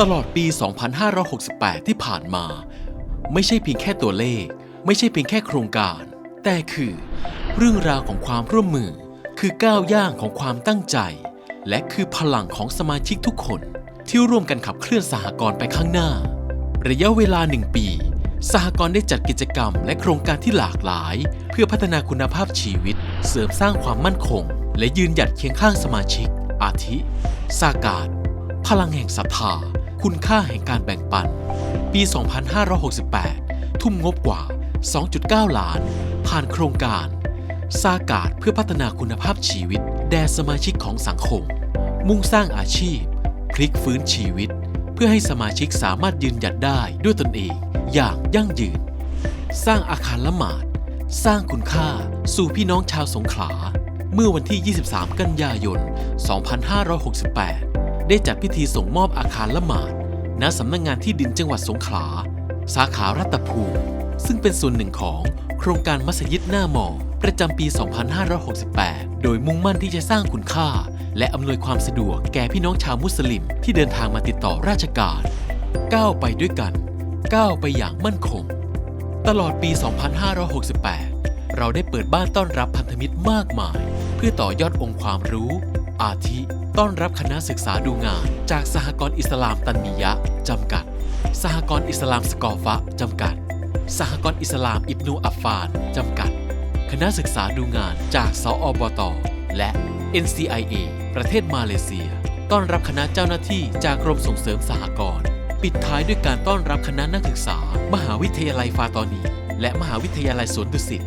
ตลอดปี 2568 ที่ผ่านมา ไม่ใช่เพียงแค่ตัวเลข ไม่ใช่เพียงแค่โครงการ แต่คือ เรื่องราวของความร่วมมือ คือก้าวย่างของความตั้งใจ และคือพลังของสมาชิกทุกคนที่ร่วมกันขับเคลื่อนสหกรณ์ไปข้างหน้า ระยะเวลาหนึ่งปี สหกรณ์ได้จัดกิจกรรมและโครงการที่หลากหลาย เพื่อพัฒนาคุณภาพชีวิต เสริมสร้างความมั่นคง และยืนหยัดเคียงข้างสมาชิก อาทิ สากาศพลังแห่งศรัทธา คุณค่าแห่งการแบ่งปัน ปี 2568 ทุ่มงบกว่า 2.9 ล้าน ผ่านโครงการสากาศเพื่อพัฒนาคุณภาพชีวิต แด่สมาชิกของสังคม มุ่งสร้างอาชีพ พลิกฟื้นชีวิต เพื่อให้สมาชิกสามารถยืนหยัดได้ด้วยตนเอง อย่างยั่งยืน สร้างอาคารละหมาด สร้างคุณค่าสู่พี่น้องชาวสงขลา เมื่อวันที่ 23 กันยายน 2568 ได้จัดพิธีส่งมอบอาคารละหมาดณสำนักงงานที่ดินจังหวัดสงขลา สาขารัตภูมิซึ่งเป็นส่วนหนึ่งของโครงการมัสยิดหน้ามอประจำปี 2568 โดยมุ่งมั่นที่จะสร้างคุณค่า และอำนวยความสะดวกแก่พี่น้องชาวมุสลิมที่เดินทางมาติดต่อราชการ ก้าวไปด้วยกัน ก้าวไปอย่างมั่นคง ตลอดปี 2568 เราได้เปิดบ้านต้อนรับพันธมิตรมากมาย เพื่อต่อยอดองค์ความรู้ อาทิ ต้อนรับคณะศึกษาดูงาน จากสหกรณ์อิสลามตันมียะ จำกัด สหกรณ์อิสลามสกอฟะ จำกัด สหกรณ์อิสลามอิบนูอัฟฟาน จำกัด คณะศึกษาดูงานจากสอบต และ NCIA ประเทศมาเลเซีย ต้อนรับคณะเจ้าหน้าที่จากกรมส่งเสริมสหกรณ์ปิดท้ายด้วยการต้อนรับคณะนักศึกษา มหาวิทยาลัยฟาตอนี และมหาวิทยาลัยสวนดุสิต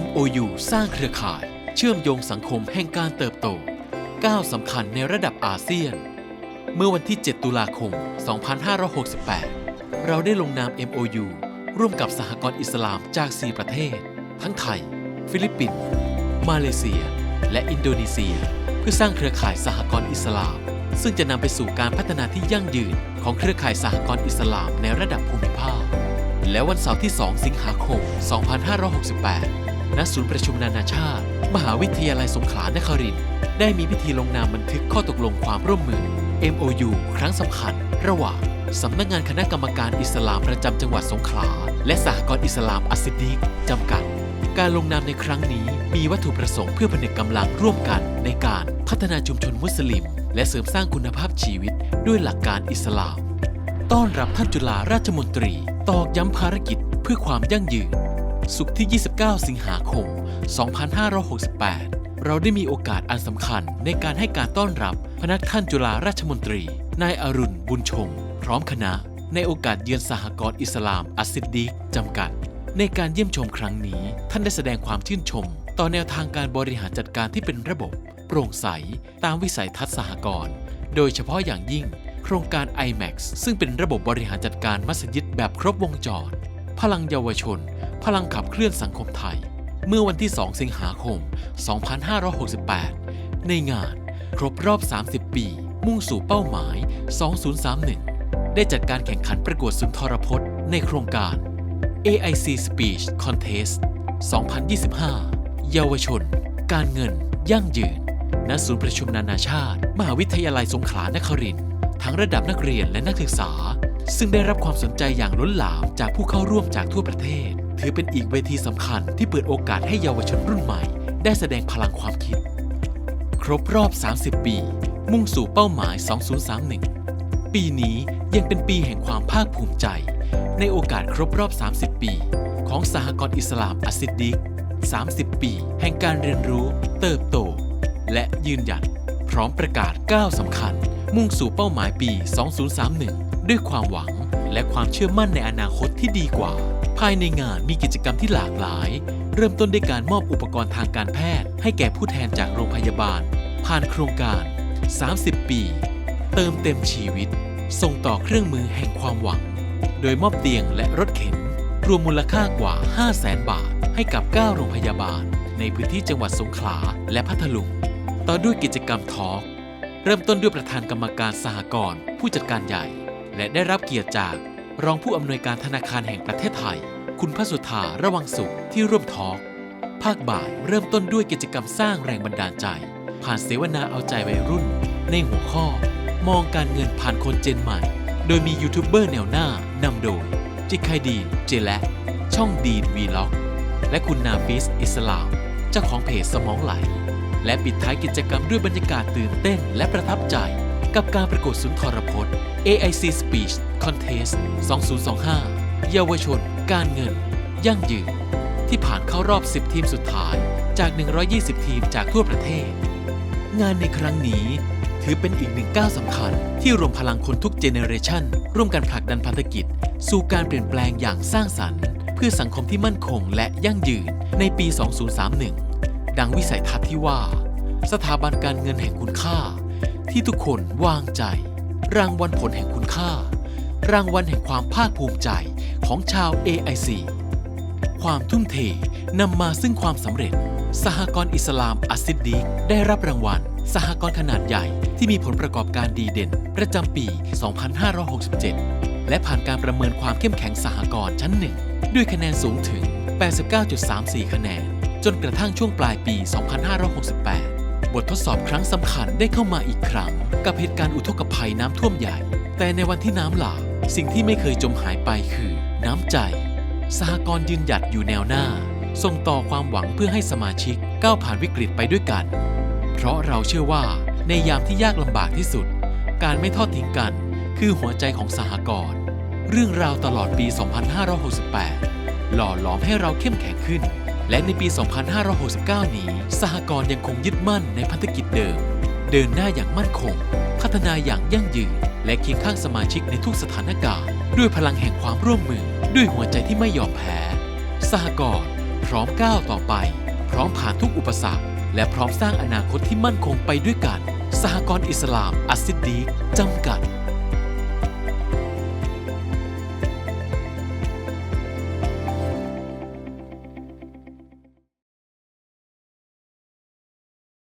MOU สร้างเครือข่าย เชื่อมโยงสังคมแห่งการเติบโต ก้าวสำคัญในระดับอาเซียน เมื่อวันที่ 7 ตุลาคม 2568 เราได้ลงนาม MOU ร่วมกับสหกรณ์อิสลามจาก 4 ประเทศ ทั้งไทย ฟิลิปปินส์ มาเลเซีย และอินโดนีเซีย เพื่อสร้างเครือข่ายสหกรณ์อิสลาม ซึ่งจะนำไปสู่การพัฒนาที่ยั่งยืนของเครือข่ายสหกรณ์อิสลามในระดับภูมิภาค และวันเสาร์ที่ 2 สิงหาคม 2568 ณ ศูนย์ประชุมนานาชาติ มหาวิทยาลัยสงขลานครินทร์ ได้มีพิธีลงนามบันทึกข้อตกลงความร่วมมือ MOU ครั้งสำคัญ ระหว่างสำนักงานคณะกรรมการอิสลามประจำจังหวัดสงขลา และสหกรณ์อิสลามอัสซิกจำกัด การลงนามในครั้งนี้มีวัตถุประสงค์เพื่อผนึกกำลังร่วมกันในการพัฒนาชุมชนมุสลิม และเสริมสร้างคุณภาพชีวิตด้วยหลักการอิสลาม ต้อนรับท่านจุฬาราชมนตรี ตอกย้ำภารกิจเพื่อความยั่งยืน สุขที่ 29 สิงหาคม 2568 เราได้มีโอกาสอันสำคัญในการให้การต้อนรับพนักท่านจุฬาราชมนตรี นายอรุณบุญชง พร้อมคณะ ในโอกาสเยือนสหกรณ์อิสลามอัสซิดดีกจำกัด ในการเยี่ยมชมครั้งนี้ ท่านได้แสดงความชื่นชม ต่อแนวทางการบริหารจัดการที่เป็นระบบ โปร่งใส ตามวิสัยทัศน์สหกรณ์โดยเฉพาะอย่างยิ่ง โครงการ IMAX ซึ่งเป็นระบบบริหารจัดการมัสยิดแบบครบวงจร พลังเยาวชน พลังขับเคลื่อนสังคมไทย เมื่อวันที่ 2 สิงหาคม 2568 ในงานครบรอบ 30 ปี มุ่งสู่เป้าหมาย 2031 ได้จัดการแข่งขันประกวดสุนทรพจน์ในโครงการ AIC Speech Contest 2025 เยาวชน การเงิน ยั่งยืน ณ ศูนย์ประชุมนานาชาติ มหาวิทยาลัยสงขลานครินทร์ทั้งระดับนักเรียนและนักศึกษา ซึ่งได้รับความสนใจอย่างล้นหลามจากผู้เข้าร่วมจากทั่วประเทศ ถือเป็นอีกเวทีสำคัญที่เปิดโอกาสให้เยาวชนรุ่นใหม่ ได้แสดงพลังความคิด ครบรอบ 30 ปี มุ่งสู่เป้าหมาย 2031 ปีนี้ยังเป็นปีแห่งความภาคภูมิใจ ในโอกาสครบรอบ 30 ปี ของสหกรณ์อิสลามอัสซิดดิก 30 ปี แห่งการเรียนรู้ เติบโต และยืนหยัดพร้อมประกาศก้าวสำคัญ มุ่งสู่เป้าหมายปี 2031 ด้วยความหวังและความเชื่อมั่นในอนาคตที่ดีกว่า ภายในงานมีกิจกรรมที่หลากหลาย เริ่มต้นด้วยการมอบอุปกรณ์ทางการแพทย์ ให้แก่ผู้แทนจากโรงพยาบาล ผ่านโครงการ 30 ปี เติมเต็มชีวิต ส่งต่อเครื่องมือแห่งความหวัง โดยมอบเตียงและรถเข็น รวมมูลค่ากว่า 5 0 0แสนบาท ให้กับ 9 โรงพยาบาล ในพื้นที่จังหวัดสงขลาและพัทลุง ต่อด้วยกิจกรรมทอล์กเริ่มต้นด้วยประธานกรรมการสหกรณ์ผู้จัดการใหญ่ และได้รับเกียรติจากรองผู้อำนวยการธนาคารแห่งประเทศไทย คุณพระสุธาระวังสุขที่ร่วมทอล์กภาคบ่ายเริ่มต้นด้วยกิจกรรมสร้างแรงบันดาลใจ ผ่านเสวนาเอาใจวัยรุ่น ในหัวข้อ มองการเงินผ่านคนเจนใหม่ โดยมียูทูบเบอร์แนวหน้านำโดย จิกไคดีนเจและช่องดีนวีล็อกและคุณนาฟิสอิสลามเจ้าของเพจสมองไหล และปิดท้ายกิจกรรมด้วยบรรยากาศตื่นเต้นและประทับใจ กับการประกวดสุนทรพจน์ AIC Speech Contest 2025 เยาวชน การเงิน ยั่งยืน ที่ผ่านเข้ารอบ 10 ทีมสุดท้ายจาก 120 ทีมจากทั่วประเทศ งานในครั้งนี้ถือเป็นอีกหนึ่งก้าวสำคัญ ที่รวมพลังคนทุกเจเนอเรชันร่วมกันผลักดันพันธกิจ สู่การเปลี่ยนแปลงอย่างสร้างสรรค์ เพื่อสังคมที่มั่นคงและยั่งยืนในปี 2031 ดังวิสัยทัศน์ที่ว่า สถาบันการเงินแห่งคุณค่า ที่ทุกคนวางใจ รางวัลผลแห่งคุณค่า รางวัลแห่งความภาคภูมิใจของชาว AIC ความทุ่มเทนำมาซึ่งความสำเร็จ สหกรณ์อิสลามอัสซิดดีได้รับรางวัล สหกรณ์ขนาดใหญ่ที่มีผลประกอบการดีเด่น ประจำปี 2567 และผ่านการประเมินความเข้มแข็งสหกรณ์ชั้นหนึ่งด้วยคะแนนสูงถึง 89.34 คะแนน จนกระทั่งช่วงปลายปี 2568 บททดสอบครั้งสำคัญได้เข้ามาอีกครั้ง กับเหตุการณ์อุทกภัยน้ำท่วมใหญ่ แต่ในวันที่น้ำหลาก สิ่งที่ไม่เคยจมหายไปคือ น้ำใจ สหกรณ์ยืนหยัดอยู่แนวหน้า ส่งต่อความหวังเพื่อให้สมาชิกก้าวผ่านวิกฤตไปด้วยกัน เพราะเราเชื่อว่าในยามที่ยากลำบากที่สุด การไม่ทอดทิ้งกัน คือหัวใจของสหกรณ์เรื่องราวตลอดปี 2568 หล่อหลอมให้เราเข้มแข็งขึ้น และในปี 2569 นี้ สหกรณ์ยังคงยึดมั่นในพันธกิจเดิม เดินหน้าอย่างมั่นคง พัฒนาอย่างยั่งยืน และเคียงข้างสมาชิกในทุกสถานการณ์ ด้วยพลังแห่งความร่วมมือ ด้วยหัวใจที่ไม่ยอมแพ้สหกรณ์พร้อมก้าวต่อไป พร้อมผ่านทุกอุปสรรค และพร้อมสร้างอนาคตที่มั่นคงไปด้วยกัน สหกรณ์อิสลามอัสซิดดีกจำกัด